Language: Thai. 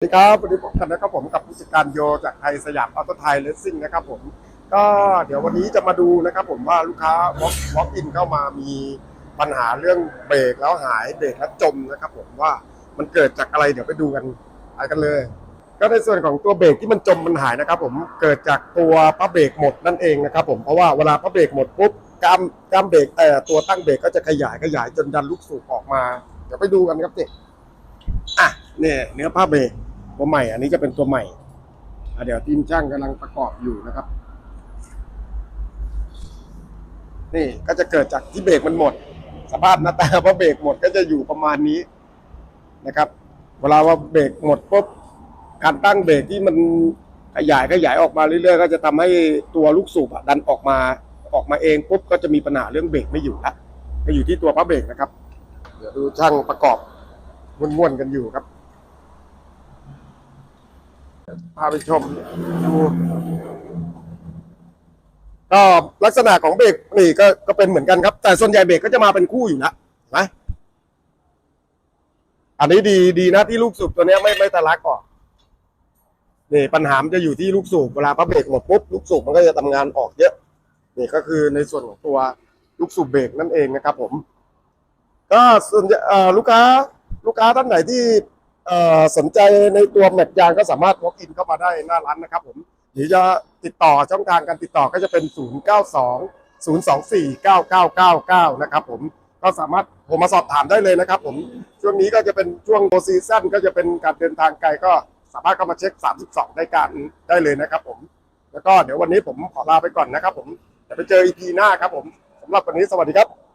สวัสดีครับวันนี้พบกันนะครับผมกับผู้จัดการโยจากไทยสยามออโต้ไทยเลสซิ่งนะครับผมก็เดี๋ยววันนี้จะมาดูนะครับผมว่าลูกค้าวอล์กวอล์กอินเข้ามามีปัญหาเรื่องเบรกแล้วหายเบรกแล้วจมนะครับผมว่ามันเกิดจากอะไรเดี๋ยวไปดูกันไปกันเลย ก็ในส่วนของตัวเบรกที่มันจมมันหายนะครับผมเกิดจากตัวพระเบรกหมดนั่นเองนะครับผมเพราะว่าเวลาพระเบรกหมดปุ๊บกล้ามกล้ามเบรกเอ่อตัวตั้งเบรกก็จะขยายขยายจนดันลูกสูบออกมา เดี๋ยวไปดูกันครับเด็กอะเนี่ยเนื้อผ้าเบรก ตัวใหม่ อันนี้จะเป็นตัวใหม่เดี๋ยวทีมช่างกำลังประกอบอยู่นะครับ นี่ก็จะเกิดจากที่เบรกมันหมด สภาพหน้าตาพอเบรกหมดก็จะอยู่ประมาณนี้นะครับ เวลาว่าเบรกหมดปุ๊บการตั้งเบรกที่มันขยายขยายออกมาเรื่อยๆ ก็จะทำให้ตัวลูกสูบดันออกมาออกมาเองปุ๊บก็จะมีปัญหาเรื่องเบรกไม่อยู่ละก็อยู่ที่ตัวพระเบรกนะครับ เดี๋ยวดูช่างประกอบม้วนๆกันอยู่ครับ พาไปชมดูก็ลักษณะของเบรกนี่ก็ก็เป็นเหมือนกันครับ แต่ส่วนใหญ่เบรกก็จะมาเป็นคู่อยู่แล้วเห็นไหมอันนี้ดีดีนะที่ลูกสูบตัวนี้ไม่ไม่ทะลักออกนี่ปัญหามจะอยู่ที่ลูกสูบเวลาพับเบรกหมดปุ๊บลูกสูบมันก็จะทำงานออกเยอะนี่ก็คือในส่วนของตัวลูกสูบเบรกนั่นเองนะครับ ผม ก็ส่วนใหญ่ลูกค้าลูกค้าท่านไหนที่ สนใจในตัวแม็กยางก็สามารถ walk in เข้ามาได้หน้าร้านนะครับผมหรือจะติดต่อช่องทางการติดต่อก็จะเป็น 0 9 2 0 2 4 9 9 9 9 นะครับผมก็สามารถโทรมาสอบถามได้เลยนะครับผมช่วงนี้ก็จะเป็นช่วงโ o ซีซั่นก็จะเป็นการเดินทางไกลก็สามารถเข้ามาเช็ค 32 ได้การได้เลยนะครับผม แล้วก็เดี๋ยววันนี้ผมขอลาไปก่อนนะครับผมเดี๋ยวไปเจอ EP หน้าครับผมสำหรับวันนี้สวัสดีครับ